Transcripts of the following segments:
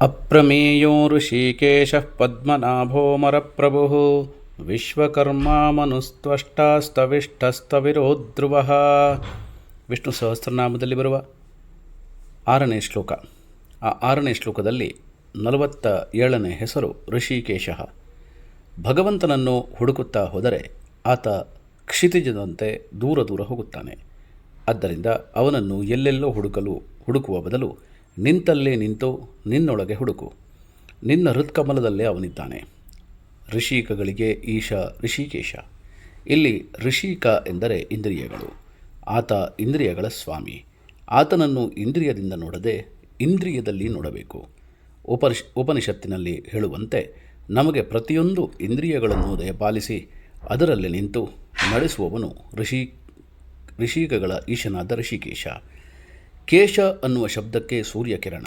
अप्रमेयो ऋषिकेशः पद्मनाभोमरप्रभुः ವಿಶ್ವಕರ್ಮಾಮನುಸ್ತ್ವಷ್ಟಾಸ್ತವಿಷ್ಟಸ್ತವಿರೋಧ್ರುವಃ ವಿಷ್ಣು ಸಹಸ್ರನಾಮದಲ್ಲಿ ಬರುವ ಆರನೇ ಶ್ಲೋಕ ಆ ಆರನೇ ಶ್ಲೋಕದಲ್ಲಿ ನಲವತ್ತ ಏಳನೇ ಹೆಸರು ಋಷಿಕೇಶ ಭಗವಂತನನ್ನು ಹುಡುಕುತ್ತಾ ಹೋದರೆ ಆತ ಕ್ಷಿತಿಜದಂತೆ ದೂರ ದೂರ ಹೋಗುತ್ತಾನೆ ಆದ್ದರಿಂದ ಅವನನ್ನು ಎಲ್ಲೆಲ್ಲೋ ಹುಡುಕಲು ಹುಡುಕುವ ಬದಲು ನಿಂತಲ್ಲೇ ನಿಂತು ನಿನ್ನೊಳಗೆ ಹುಡುಕು. ನಿನ್ನ ಹೃತ್ಕಮಲದಲ್ಲೇ ಅವನಿದ್ದಾನೆ. ಋಷಿಕಗಳಿಗೆ ಈಶ ಋಷಿಕೇಶ. ಇಲ್ಲಿ ಋಷಿಕ ಎಂದರೆ ಇಂದ್ರಿಯಗಳು. ಆತ ಇಂದ್ರಿಯಗಳ ಸ್ವಾಮಿ. ಆತನನ್ನು ಇಂದ್ರಿಯದಿಂದ ನೋಡದೆ ಇಂದ್ರಿಯದಲ್ಲಿ ನೋಡಬೇಕು. ಉಪನಿಷ್ ಉಪನಿಷತ್ತಿನಲ್ಲಿ ಹೇಳುವಂತೆ ನಮಗೆ ಪ್ರತಿಯೊಂದು ಇಂದ್ರಿಯಗಳನ್ನು ದಯಪಾಲಿಸಿ ಅದರಲ್ಲಿ ನಿಂತು ನಡೆಸುವವನು ಋಷಿ ಋಷಿಕಗಳ ಈಶನಾದ ಋಷಿಕೇಶ. ಕೇಶ ಅನ್ನುವ ಶಬ್ದಕ್ಕೆ ಸೂರ್ಯಕಿರಣ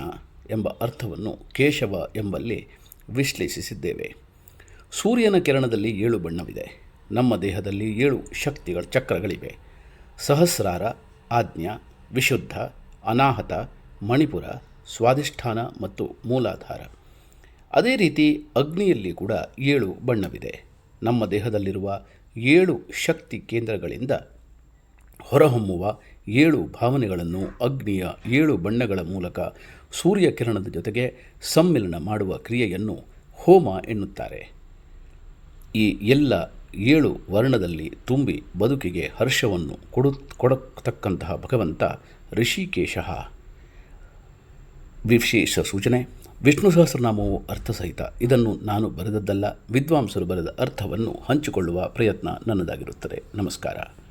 ಎಂಬ ಅರ್ಥವನ್ನು ಕೇಶವ ಎಂಬಲ್ಲಿ ವಿಶ್ಲೇಷಿಸಿದ್ದೇವೆ. ಸೂರ್ಯನ ಕಿರಣದಲ್ಲಿ ಏಳು ಬಣ್ಣವಿದೆ. ನಮ್ಮ ದೇಹದಲ್ಲಿ ಏಳು ಶಕ್ತಿಗಳ ಚಕ್ರಗಳಿವೆ. ಸಹಸ್ರಾರ, ಆಜ್ಞಾ, ವಿಶುದ್ಧ, ಅನಾಹತ, ಮಣಿಪುರ, ಸ್ವಾಧಿಷ್ಠಾನ ಮತ್ತು ಮೂಲಾಧಾರ. ಅದೇ ರೀತಿ ಅಗ್ನಿಯಲ್ಲಿ ಕೂಡ ಏಳು ಬಣ್ಣವಿದೆ. ನಮ್ಮ ದೇಹದಲ್ಲಿರುವ ಏಳು ಶಕ್ತಿ ಕೇಂದ್ರಗಳಿಂದ ಹೊರಹೊಮ್ಮುವ ಏಳು ಭಾವನೆಗಳನ್ನು ಅಗ್ನಿಯ ಏಳು ಬಣ್ಣಗಳ ಮೂಲಕ ಸೂರ್ಯಕಿರಣದ ಜೊತೆಗೆ ಸಮ್ಮಿಲನ ಮಾಡುವ ಕ್ರಿಯೆಯನ್ನು ಹೋಮ ಎನ್ನುತ್ತಾರೆ. ಈ ಎಲ್ಲ ಏಳು ವರ್ಣದಲ್ಲಿ ತುಂಬಿ ಬದುಕಿಗೆ ಹರ್ಷವನ್ನು ಕೊಡು ಕೊಡತಕ್ಕಂತಹ ಭಗವಂತ ಋಷಿಕೇಶ. ವಿಶೇಷ ಸೂಚನೆ, ವಿಷ್ಣು ಸಹಸ್ರನಾಮವು ಅರ್ಥಸಹಿತ ಇದನ್ನು ನಾನು ಬರೆದದ್ದಲ್ಲ, ವಿದ್ವಾಂಸರು ಬರೆದ ಅರ್ಥವನ್ನು ಹಂಚಿಕೊಳ್ಳುವ ಪ್ರಯತ್ನ ನನ್ನದಾಗಿರುತ್ತದೆ. ನಮಸ್ಕಾರ.